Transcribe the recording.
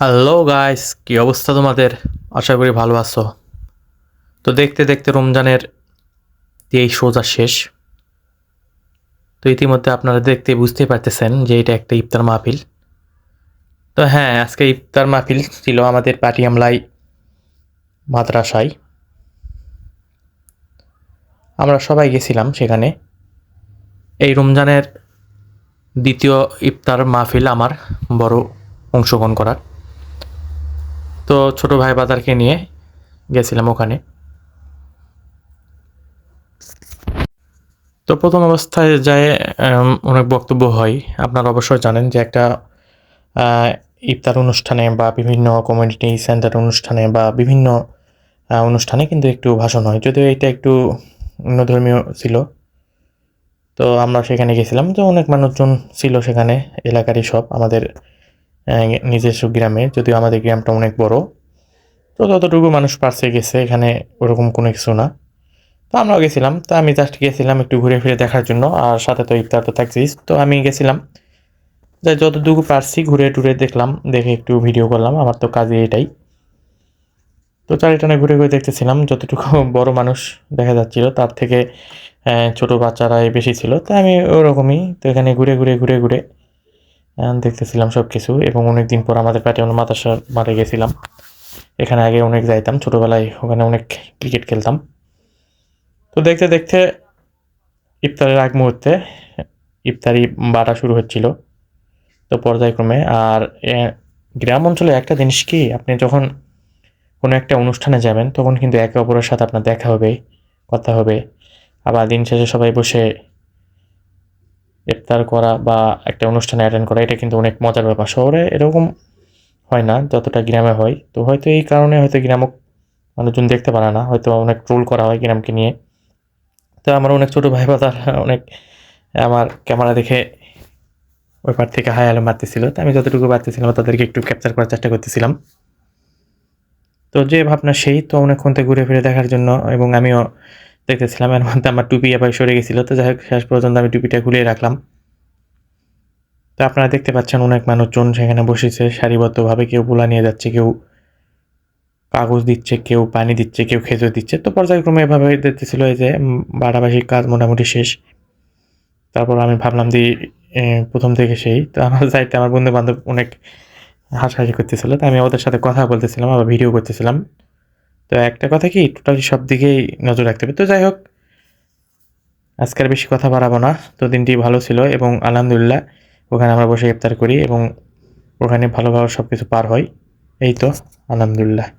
Hello guys কি অবস্থা তোমাদের? আশা করি ভালো আছো। তো দেখতে দেখতে রমজানের এই সোজা শেষ। তো ইতিমধ্যে আপনারা দেখতে বুঝতে পারতেছেন যে এটা একটা ইফতার মাহফিল। তো হ্যাঁ আজকে ইফতার মাহফিল ছিল আমাদের পাটিয়ামলাই মাদ্রাসায়। আমরা সবাই গেছিলাম সেখানে। এই রমজানের দ্বিতীয় ইফতার মাহফিল আমার বড় অংশগ্রহণ করার। তো ছোট ভাই বাজারকে নিয়ে গেছিলাম ওখানে। তো প্রথম অবস্থায় যায় অনেক বক্তব্য হয়। আপনারা অবশ্যই জানেন যে একটা ইফতার অনুষ্ঠানে বা বিভিন্ন কমিউনিটি সেন্টার অনুষ্ঠানে বা বিভিন্ন অনুষ্ঠানে কিন্তু একটু ভাষণ হয়। যদিও এটা একটু অন্যধর্মীয় ছিল। তো আমরা সেখানে গেছিলাম। তো অনেক মানুষজন ছিল সেখানে, এলাকারই সব। আমাদের নিজস্ব গ্রামে, যদিও আমাদের গ্রামটা অনেক বড়। তো ততটুকু মানুষ পারছে গেছে, এখানে ওরকম কোনো কিছু না। তো আমরাও গেছিলাম। তো আমি জাস্ট গেছিলাম একটু ঘুরে ফিরে দেখার জন্য, আর সাথে তো ইফতার তো থাকছিস তো আমি গেছিলাম। যে যতটুকু পারছি ঘুরে টুরে দেখলাম, দেখে একটু ভিডিও করলাম। আমার তো কাজে এটাই। তো চারিটানে ঘুরে ঘুরে দেখতেছিলাম, যতটুকু বড় মানুষ দেখা যাচ্ছিল, তার থেকে ছোট বাচ্চারাই বেশি ছিল। তো আমি ওরকমই, তো এখানে ঘুরে ঘুরে ঘুরে ঘুরে দেখতেছিলাম সব কিছু এবং অনেক দিন পর আমাদের প্যাটিয়াম মাদ্রাসার মাঠে গেছিলাম। এখানে আগে অনেক যাইতাম, ছোটোবেলায় ওখানে অনেক ক্রিকেট খেলতাম। তো দেখতে দেখতে ইফতারের আগ মুহূর্তে ইফতারি বাটা শুরু হচ্ছিল তো পর্যায়ক্রমে। আর গ্রাম অঞ্চলে একটা জিনিস কি, আপনি যখন কোনো একটা অনুষ্ঠানে যাবেন তখন কিন্তু একে অপরের সাথে আপনার দেখা হবে, কথা হবে। আবার দিন শেষে সবাই বসে ইফতার করা বা একটা অনুষ্ঠানে অ্যাটেন্ড করা, এটা কিন্তু অনেক মজার ব্যাপার। শহরে এরকম হয় না, যতটা গ্রামে হয়। তো হয়তো এই কারণে হয়তো গ্রামক মানুষজন দেখতে পারে না, হয়তো অনেক ট্রোল করা হয় গ্রামকে নিয়ে। তো আমার অনেক ছোটো ভাই বাদার অনেক আমার ক্যামেরা দেখে ওই পার থেকে হাই আলো মারতেছিল। তো আমি যতটুকু পারতেছিলাম তাদেরকে একটু ক্যাপচার করার চেষ্টা করতেছিলাম। তো যে ভাবনা সেই, তো অনেকক্ষণ থেকে ঘুরে ফিরে দেখার জন্য এবং আমিও দেখতেছিলাম এর মধ্যে আমার টুপি আবার সরে গেছিল। তো যাই হোক শেষ পর্যন্ত আমি টুপিটা খুলে রাখলাম। তো আপনারা দেখতে পাচ্ছেন অনেক মানুষজন সেখানে বসেছে। সারিবদ্ধভাবে কেউ পোলা নিয়ে যাচ্ছে কেউ কাগজ দিচ্ছে কেউ পানি দিচ্ছে কেউ খেজুর দিচ্ছে। তো পর্যায়ক্রমে এভাবে দেখতেছিল এই যে উম, বাড়াবাড়ির কাজ মোটামুটি শেষ। তারপর আমি ভাবলাম যে প্রথম থেকে সেই। তো আমার সাইডে আমার বন্ধু বান্ধব অনেক হাসাহাসি করতেছিল। তো আমি ওদের সাথে কথা বলতেছিলাম আবার ভিডিও করতেছিলাম। তো একটা কথা কি টোটালি সব দিকেই নজর রাখতে হবে। তো যাই হোক আজকের বেশি কথা বাড়াবো না। তো দিনটি ভালো ছিল এবং আলহামদুলিল্লাহ ওখানে আমরা বসে ইফতার করি এবং ওখানে ভালোভাবে সব কিছু পার হয়। এই তো, আলহামদুলিল্লাহ।